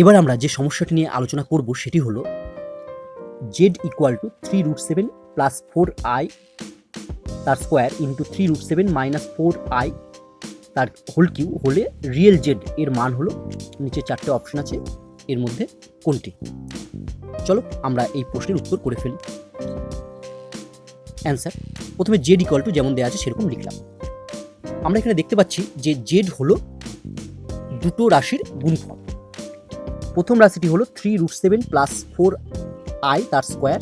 এবার আমরা যে সমস্যাটি নিয়ে আলোচনা করব সেটি হলো z equal to three root seven plus four i তার square into three root seven minus four i তার হোল কিউ হলে রিয়েল জেড এর মান হলো নিচে চারটে অপশন আছে, এর মধ্যে কোনটি? চলো আমরা এই প্রশ্নের উত্তর করে ফেলি। অ্যান্সার প্রথমে জেড ইকুয়াল টু যেমন দেওয়া আছে সেরকম লিখলাম। আমরা এখানে দেখতে পাচ্ছি যে জেড হলো দুটো রাশির গুণফল। প্রথম রাশিটি হলো three root seven plus four i তার স্কোয়ার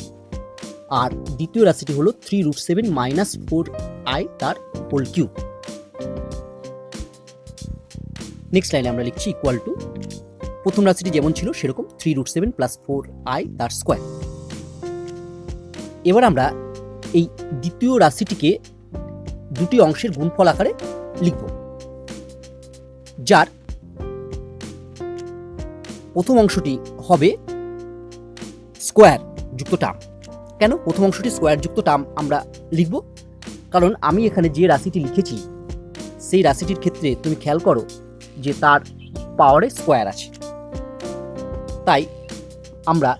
আর দ্বিতীয় রাশিটি হলো three root seven minus four i তার হোল কিউব নেক্সট লাইনে আমরা লিখছি ইকুয়াল টু প্রথম রাশিটি যেমন ছিল সেরকম three root seven plus four i তার স্কোয়ার এবার আমরা এই দ্বিতীয় রাশিটিকে দুটি অংশের গুণফল আকারে লিখব, যার প্রথম অংশটি হবে স্কোয়ার যুক্ত টার্ম। কেন? প্রথম অংশটি স্কোয়ার যুক্ত টার্ম আমরা লিখব। কারণ আমি এখানে যে রাশিটি লিখেছি, সেই রাশিটির ক্ষেত্রে তুমি খেয়াল করো যে তার পাওয়ারে স্কোয়ার আছে। তাই আমরা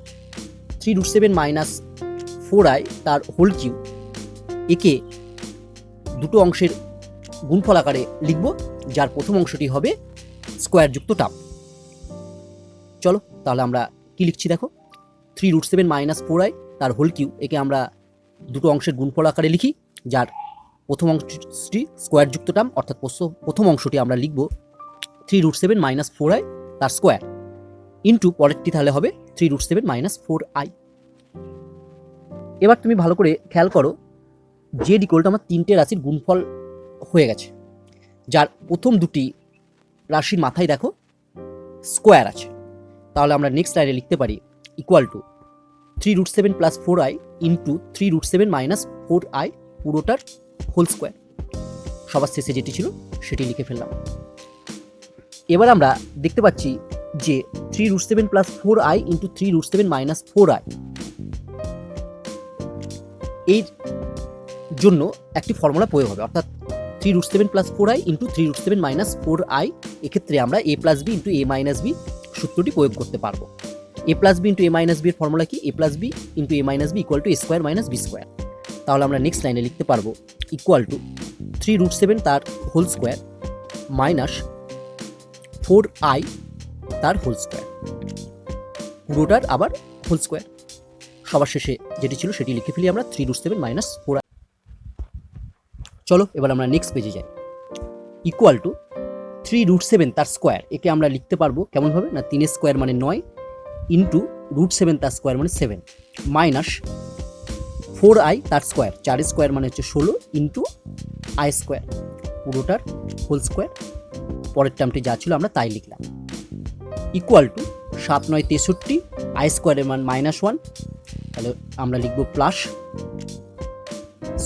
three root seven minus four i তার হোল কিউ একে দুটো অংশের গুণফল আকারে লিখব, যার প্রথম অংশটি হবে স্কোয়ার যুক্ত টার্ম। চলো, তাহলে আমরা কি লিখছি দেখো? Three root seven minus four i তার হোল কিউ একে আমরা দুটো অংশের গুণফল আকারে লিখি, যার প্রথম অংশটি স্কোয়ার যুক্ত টার্ম অর্থাৎ প্রথম অংশটি আমরা লিখব three root seven minus four i তার স্কোয়ার ইন্টু পরেরটি তাহলে হবে three root seven minus four i এবার তুমি ভালো করে খেয়াল করো জেড ইকুয়ালটা আমার তিনটে রাশির গুণফল হয়ে গেছে, যার প্রথম দুটি রাশির মাথায় দেখো স্কোয়ার আছে। তাহলে আমরা নেক্সট লাইনে লিখতে পারি equal to three root seven plus four i into three root seven minus four i পুরোটার হোল স্কোয়ার সবার শেষে যেটি ছিল, সেটি লিখে ফেললাম। এবার আমরা দেখতে পাচ্ছি যে three root seven plus four i into three root seven minus four i এর জন্য একটি ফর্মুলা প্রয়োগ হবে। অর্থাৎ three root seven plus four i into three root seven minus four i এক্ষেত্রে আমরা A plus B into A minus B সূত্রটি প্রয়োগ করতে পারব। A plus B into A minus B এর ফর্মুলা কি? A plus B into A minus B equal to A square minus B square তাহলে আমরা নেক্সট লাইনে লিখতে পারব equal to three root seven তার whole square minus four i তার whole square পুরোটার আবার হোল স্কোয়ার সবার শেষে যেটি ছিল সেটি লিখে ফেলি আমরা three root seven minus four i চলো, এবার আমরা নেক্সট পেজে যাই। Equal to three root seven তার স্কোয়ার একে আমরা লিখতে পারব কেমনভাবে? না, তিনের স্কোয়ার মানে নয় ইন্টু রুট সেভেন তার স্কোয়ার মানে সেভেন মাইনাস ফোর আই তার স্কোয়ার চার স্কোয়ার মানে হচ্ছে ষোলো ইন্টু আই স্কোয়ার পুরোটার হোল স্কোয়ার পরের টার্মটি যা ছিল আমরা তাই লিখলাম। ইকুয়াল টু সাত নয় তেষট্টি আই স্কোয়ারের মান মাইনাস ওয়ান তাহলে আমরা লিখব প্লাস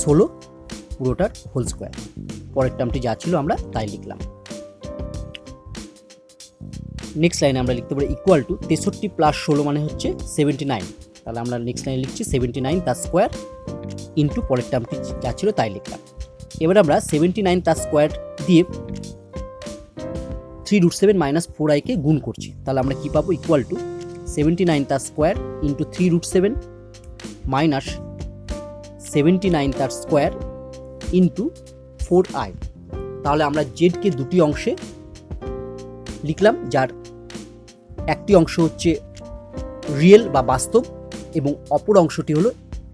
ষোলো, পুরোটার হোল স্কোয়ার পরের টার্মটি যা ছিল আমরা তাই লিখলাম। নেক্সট লাইনে আমরা লিখতে পারি ইকুয়াল টু তেষট্টি প্লাস ষোলো মানে হচ্ছে সেভেন্টি নাইন তাহলে আমরা নেক্সট লাইনে লিখছি সেভেন্টি নাইন তার স্কোয়ার ইন্টু পরের টার্মটি যা ছিল তাই লিখলাম। এবার আমরা সেভেন্টি নাইন তার স্কোয়ার দিয়ে three root seven minus four আইকে গুণ করছি। তাহলে আমরা কী পাবো? ইকুয়াল টু সেভেন্টি নাইন তার square into three root seven minus seventy nine তার স্কোয়ার ইন্টু ফোর আই তাহলে আমরা জেডকে দুটি অংশে লিখলাম, যার একটি অংশ হচ্ছে রিয়েল বা বাস্তব এবং অপর অংশটি হলো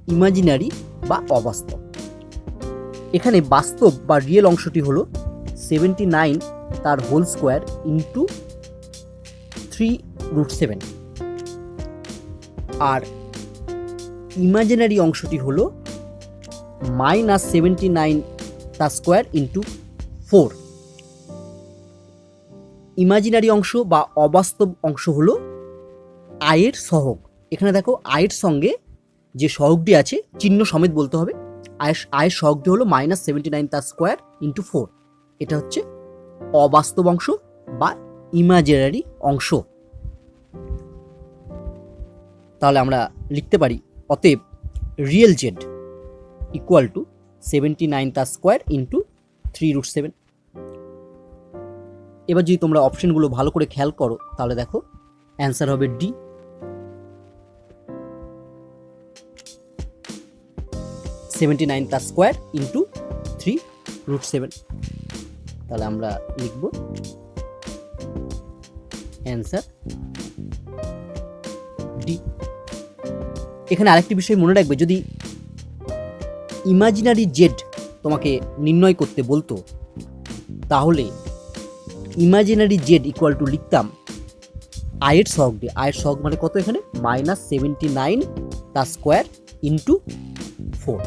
ইমাজিনারি বা অবাস্তব। এখানে বাস্তব বা রিয়েল অংশটি হলো সেভেন্টি নাইন তার whole square into three root seven আর ইমাজিনারি অংশটি হলো মাইনাস সেভেন্টি নাইন তার স্কোয়ার ইন্টু ফোর ইমাজিনারি অংশ বা অবাস্তব অংশ হলো আয়ের সহগ। এখানে দেখো আয়ের সঙ্গে যে সহগটি আছে, চিহ্ন সমেত বলতে হবে। আয়ের আয়ের সহগটি হলো মাইনাস সেভেন্টি নাইন তার স্কোয়ার ইন্টু ফোর এটা হচ্ছে অবাস্তব অংশ বা ইমাজিনারি অংশ। তাহলে আমরা লিখতে পারি, অতএব real Z equal to seventy nine তার square into three root seven এবার যদি তোমরা অপশনগুলো ভালো করে খেয়াল করো, তাহলে দেখো, অ্যান্সার হবে D. Seventy nine plus square into three root seven তাহলে আমরা লিখব অ্যান্সার ডি। এখানে আরেকটি বিষয় মনে রাখবে, যদি ইমাজিনারি জেড তোমাকে নির্ণয় করতে বলতো, তাহলে ইমাজিনারি জেড ইকুয়াল টু লিখতাম আয়ের সহগ দিয়ে। আয়ের সহগ মানে কত এখানে? মাইনাস সেভেন্টি নাইন তার স্কোয়ার ইন্টু ফোর